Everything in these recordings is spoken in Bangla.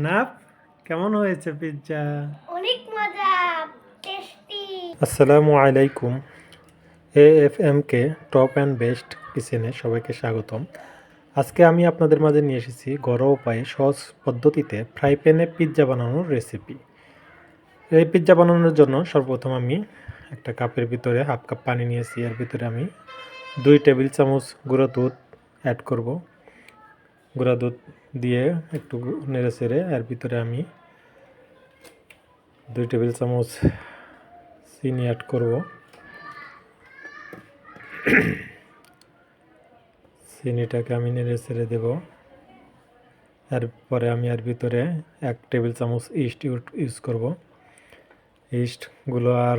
আহনাফ কেমন হয়েছে পিৎজা অনেক মজা টেস্টি আসসালামু আলাইকুম A F M K top and best কিচেনে সবাইকে স্বাগতম। আজকে আমি আপনাদের মাঝে নিয়ে এসেছি ঘরোয়া উপায়ে সহজ পদ্ধতিতে ফ্রাই প্যানে পিৎজা বানানোর রেসিপি এই পিৎজা বানানোর জন্য সর্বপ্রথম আমি একটা কাপের ভিতরে হাফ কাপ পানি নিয়েছি এর ভিতরে আমি দুই টেবিল চামচ গুঁড়ো দুধ অ্যাড করব। গুঁড়া দুধ দিয়ে একটু নেড়ে চেড়ে, এর ভিতরে আমি দুই টেবিল চামচ চিনি অ্যাড করব। চিনিটাকে আমি নেড়ে ছেড়ে দেব। এরপরে আমি এর ভিতরে এক টেবিল চামচ ইস্ট ইউজ করব। ইস্টগুলো আর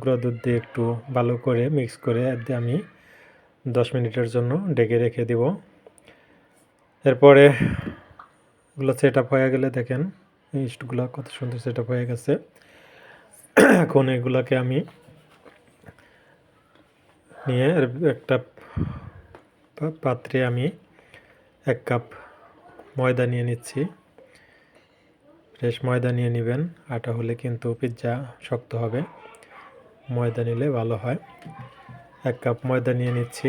গুঁড়া দুধ দিয়ে একটু ভালো করে মিক্স করে আমি দশ মিনিটের জন্য ডেকে রেখে দেব। এরপরে এগুলো সেট আপ হয়ে গেলে দেখেন ইস্টগুলো কত সুন্দর সেট আপ হয়ে গেছে। এখন এগুলোকে আমি নিয়ে একটা পাত্রে আমি এক কাপ ময়দা নিয়ে নিচ্ছি। ফ্রেশ ময়দা নিয়ে নেবেন, আটা হলে কিন্তু পিৎজা শক্ত হবে। ময়দা নিলে ভালো হয়। এক কাপ ময়দা নিয়ে নিচ্ছি।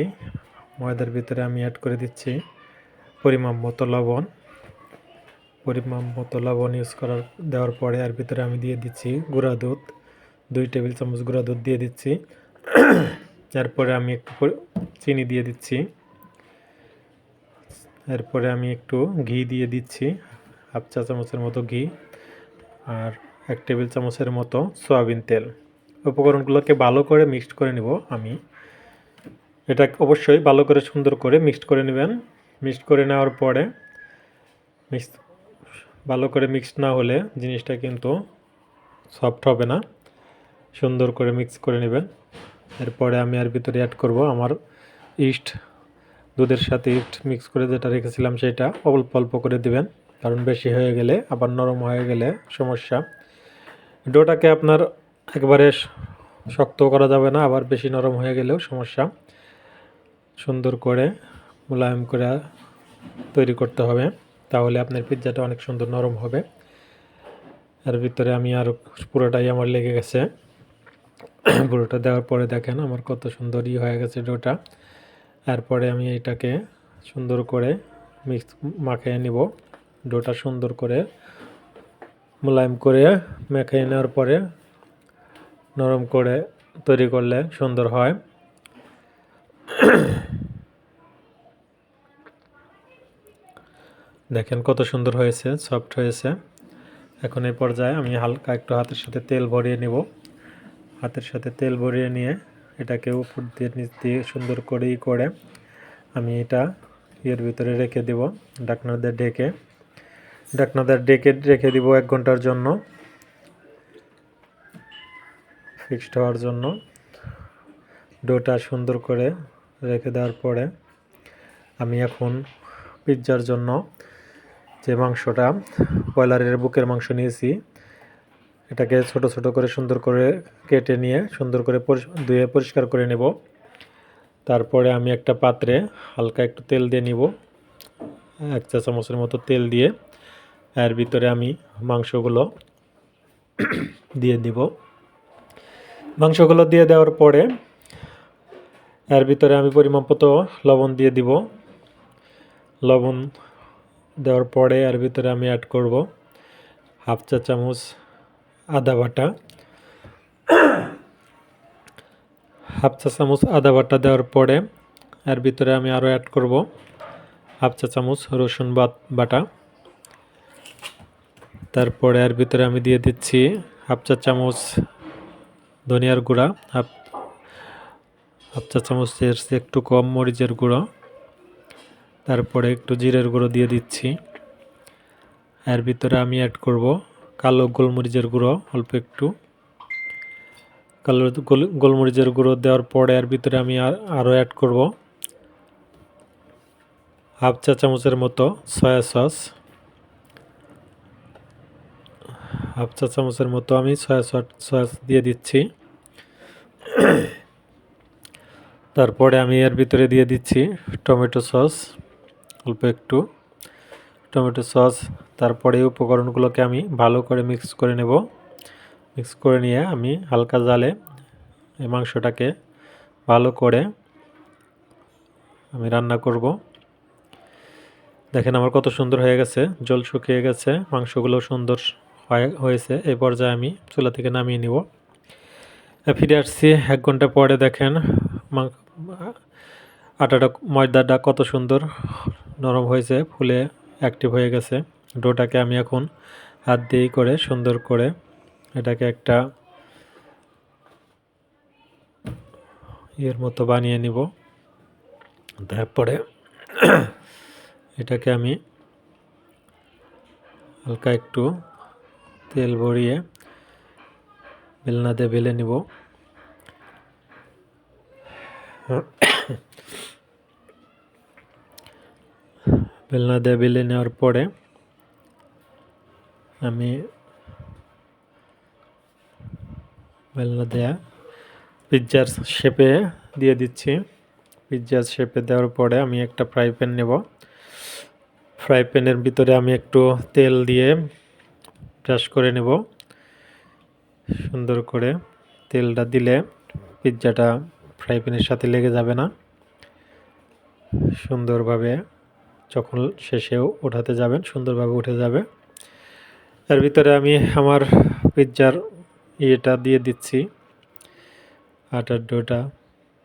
ময়দার ভিতরে আমি অ্যাড করে দিচ্ছি। পরিমাণ মতো লবণ। পরিমাণ মতো লবণ ইউজ করার, দেওয়ার পরে এর ভিতরে আমি দিয়ে দিচ্ছি গুঁড়া দুধ। দুই টেবিল চামচ গুঁড়া দুধ দিয়ে দিচ্ছি। এরপরে আমি একটু চিনি দিয়ে দিচ্ছি। এরপরে আমি একটু ঘি দিয়ে দিচ্ছি, হাফ চা চামচের মতো ঘি আর এক টেবিল চামচের মতো সয়াবিন তেল। উপকরণগুলোকে ভালো করে মিক্সড করে নেব আমি। এটা অবশ্যই ভালো করে সুন্দর করে মিক্সড করে নেবেন। মিক্সড করে নেওয়ার পরে মিক্স ভালো করে মিক্স না হলে জিনিসটা কিন্তু সফট হবে না। সুন্দর করে মিক্স করে নেবেন। এরপরে আমি এর ভিতরে অ্যাড করব আমার ইস্ট দুধের সাথে ইস্ট মিক্স করে যেটা রেখেছিলাম সেটা অল্প অল্প করে দিবেন। কারণ বেশি হয়ে গেলে, আবার নরম হয়ে গেলে সমস্যা। ডোটাকে আপনার একবারে শক্ত করা যাবে না, আবার বেশি নরম হয়ে গেলেও সমস্যা। সুন্দর করে মোলায়েম করে তৈরি করতে হবে, তাহলে আপনার পিৎজাটা অনেক সুন্দর নরম হবে। এর ভিতরে আমি আর পুরোটাই আমার লেগে গেছে। পুরোটা দেওয়ার পরে দেখেন আমার কত সুন্দর ই হয়ে গেছে ডোটা। এরপরে আমি এটাকে সুন্দর করে মিক্স মাখিয়ে নিব। ডোটা সুন্দর করে মোলায়েম করে মেখে নেওয়ার পরে নরম করে তৈরি করলে সুন্দর হয়। দেখেন কত সুন্দর হয়েছে সফট হয়েছে। এখন এই পর্যায়ে আমি হালকা একটু হাতের সাথে তেল ভরিয়ে নেব। হাতের সাথে তেল ভরিয়ে নিয়ে এটাকে উপর দিয়ে, নিচ দিয়ে সুন্দর করেই করে আমি এটা এর ভিতরে রেখে দেব ডাকনাদের ডেকে। ডাকনাদের ডেকে, রেখে দিব এক ঘণ্টার জন্য। ফিক্সড হওয়ার জন্য। ডোটা সুন্দর করে রেখে দেওয়ার পরে আমি এখন পিৎজার জন্য যে মাংসটা ব্রয়লারের বুকের মাংস নিয়েছি, এটাকে ছোট ছোট করে সুন্দর করে কেটে নিয়ে সুন্দর করে ধুয়ে পরিষ্কার করে নেব। তারপরে আমি একটা পাত্রে হালকা একটু তেল দিয়ে নিব, এক চা চামচের মতো তেল দিয়ে। এর ভিতরে আমি মাংসগুলো দিয়ে দিব। মাংসগুলো দিয়ে দেওয়ার পরে এর ভিতরে আমি পরিমাণ মতো লবণ দিয়ে দিব। লবণ দেওয়ার পরে এর ভিতরে আমি অ্যাড করব হাফ চা চামচ আদা বাটা। হাফ চা চামচ আদা বাটা দেওয়ার পরে এর ভিতরে আমি আরও অ্যাড করব হাফ চা চামচ রসুন বাটা। তারপরে এর ভিতরে আমি দিয়ে দিচ্ছি হাফ চা চামচ ধনিয়ার গুঁড়া, হাফ হাফ চা চামচের একটু কম মরিচের গুঁড়ো। তারপরে একটু জিরের গুঁড়ো দিয়ে দিচ্ছি। এর ভিতরে আমি অ্যাড করব কালো গোলমরিচের গুঁড়ো অল্প একটু। কালো গোল- গোলমরিচের গুঁড়ো দেওয়ার পরে এর ভিতরে আমি আর- আরও অ্যাড করব। হাফ চা চামচের মতো সয়া সস হাফ চা চামচের মতো আমি সয়া সস দিয়ে দিচ্ছি। তারপরে আমি এর ভিতরে দিয়ে দিচ্ছি টমেটো সস অল্প একটু টমেটো সস, তারপরে উপকরণগুলোকে আমি ভালো করে মিক্স করে নেব। মিক্স করে নিয়ে আমি হালকা জালে এই মাংসটাকে ভালো করে আমি রান্না করব। দেখেন আমার কত সুন্দর হয়ে গেছে, জল শুকিয়ে গেছে, মাংসগুলো সুন্দর হয়ে- হয়েছে। এই পর্যায়ে আমি চুলা থেকে নামিয়ে নিব। ফিরে আসছি এক ঘণ্টা পরে, দেখেন আটাটা, ময়দাটা কত সুন্দর নরম হয়েছে, ফুলে অ্যাক্টিভ হয়ে গেছে। ডোটাকে আমি এখন হাত দিয়েই করে সুন্দর করে এটাকে একটা ইয়ের মতো বানিয়ে নিব। তারপরে এটাকে আমি হালকা একটু তেল ভরিয়ে বেলনা দিয়ে বেলে নিব। বেলনা দিয়ে বেলে নেওয়ার পরে আমি বেলনা দেয়া পিৎজার শেপে দিয়ে দিচ্ছি। পিৎজার শেপে দেওয়ার পরে আমি একটা ফ্রাই প্যান নেব। ফ্রাই প্যানের ভিতরে আমি একটু তেল দিয়ে ব্রাশ করে নেব। সুন্দর করে তেলটা দিলে পিৎজাটা ফ্রাই প্যানের সাথে লেগে যাবে না। সুন্দরভাবে যখন শেষেও ওঠাতে যাবেন, সুন্দরভাবে উঠে যাবে। এর ভিতরে আমি আমার পিৎজার ইয়েটা দিয়ে দিচ্ছি, আটার ডোটা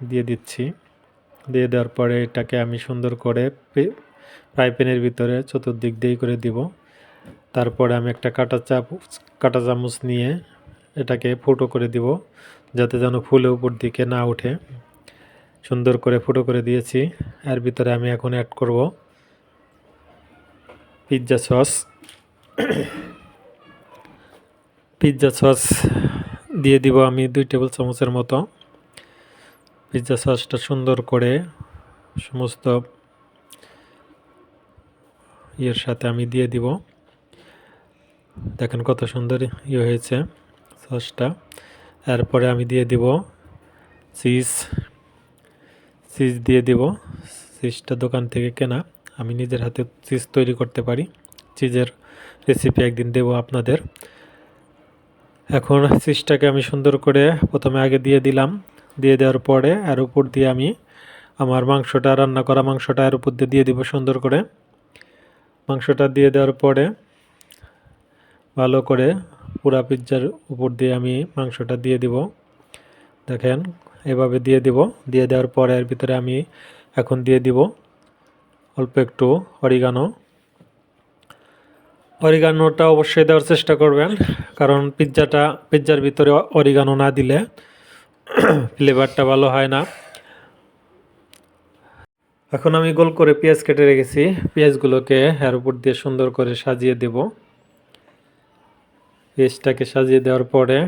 দিয়ে দিচ্ছি। দিয়ে দেওয়ার পরে এটাকে আমি সুন্দর করে ফ্রাই প্যানের ভিতরে চতুর্দিক দিয়ে করে দিব। তারপরে আমি একটা কাটা চাপ কাটা চামচ নিয়ে এটাকে ফুটো করে দিব, যাতে যেন ফুলে উপর দিকে না ওঠে সুন্দর করে ফুটো করে দিয়েছি। এর ভিতরে আমি এখন অ্যাড করব পিৎজা সস পিৎজা সস দিয়ে দিব আমি দুই টেবিল চামচের মতো। পিৎজা সসটা সুন্দর করে সমস্ত ইয়ের সাথে আমি দিয়ে দিব। দেখেন কত সুন্দর ইয়ে হয়েছে সসটা এরপরে আমি দিয়ে দিব চিজ চিজ দিয়ে দিব। চিজটা দোকান থেকে কেনা। আমি নিজের হাতে চিজ তৈরি করতে পারি। চিজের রেসিপি একদিন দেব আপনাদের। এখন চিজটাকে আমি সুন্দর করে প্রথমে আগে দিয়ে দিলাম। দিয়ে দেওয়ার পরে এর উপর দিয়ে আমি আমার মাংসটা, রান্না করা মাংসটা এর উপর দিয়ে দিয়ে দিব সুন্দর করে। মাংসটা দিয়ে দেওয়ার পরে ভালো করে পুরা পিৎজার উপর দিয়ে আমি মাংসটা দিয়ে দিব। দেখেন, এভাবে দিয়ে দিব। দিয়ে দেওয়ার পরে এর ভিতরে আমি এখন দিয়ে দিব অল্প একটু অরিগানো। অরিগানোটা অবশ্যই দেওয়ার চেষ্টা করবেন, কারণ পিৎজাটা, পিৎজার ভিতরে অরিগানো না দিলে ফ্লেভারটা ভালো হয় না। এখন আমি গোল করে পেঁয়াজ কেটে রেখেছি, পেঁয়াজগুলোকে এর উপর দিয়ে সুন্দর করে সাজিয়ে দেব। পেঁয়াজটাকে সাজিয়ে দেওয়ার পরে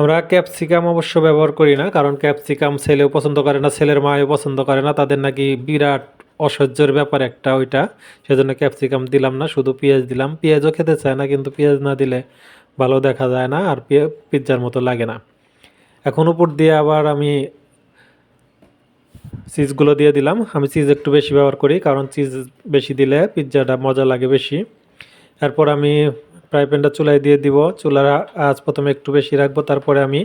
আমরা ক্যাপসিকাম অবশ্য ব্যবহার করি না, কারণ ক্যাপসিকাম ছেলেও পছন্দ করে না, ছেলের মাও পছন্দ করে না, তাদের নাকি বিরাট অসহ্যের ব্যাপার একটা ওইটা, সেজন্য ক্যাপসিকাম দিলাম না, শুধু পেঁয়াজ দিলাম। পেঁয়াজও খেতে চায় না, কিন্তু পেঁয়াজ না দিলে ভালো দেখা যায় না, আর পিৎজার মতো লাগে না। এখন উপর দিয়ে আবার আমি চিজগুলো দিয়ে দিলাম। আমি চিজ একটু বেশি ব্যবহার করি, কারণ চিজ বেশি দিলে পিৎজাটা মজা লাগে বেশি। এরপর আমি ফ্রাই প্যানটা চুলায় দিয়ে দিব। চুলার আজ প্রথমে একটু বেশি রাখব, তারপরে আমি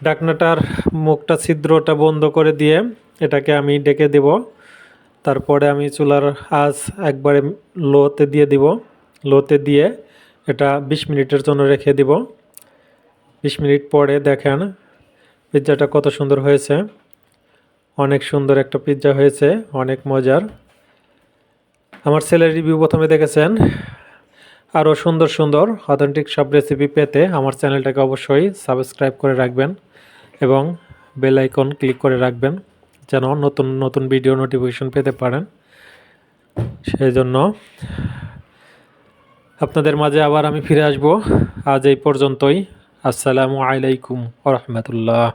ডাকনাটার মুখটা, ছিদ্রটা বন্ধ করে দিয়ে এটাকে আমি ডেকে দেব। তারপরে আমি চুলার আজ একবারে লোতে দিয়ে দিব। লোতে দিয়ে এটা বিশ মিনিটের জন্য রেখে দিব। বিশ মিনিট পরে দেখেন পিৎজাটা কত সুন্দর হয়েছে। অনেক সুন্দর একটা পিৎজা হয়েছে, অনেক মজার। আমার ছেলের রিভিউ প্রথমে দেখেছেন আরও সুন্দর সুন্দর অথেন্টিক সব রেসিপি পেতে আমার চ্যানেলটাকে অবশ্যই সাবস্ক্রাইব করে রাখবেন এবং বেল আইকন ক্লিক করে রাখবেন যেন নতুন নতুন ভিডিও নোটিফিকেশন পেতে পারেন। সেই জন্য আপনাদের মাঝে আবার আমি ফিরে আসব। আজ এই পর্যন্তই। আসসালামু আলাইকুম রহমতুল্লাহ।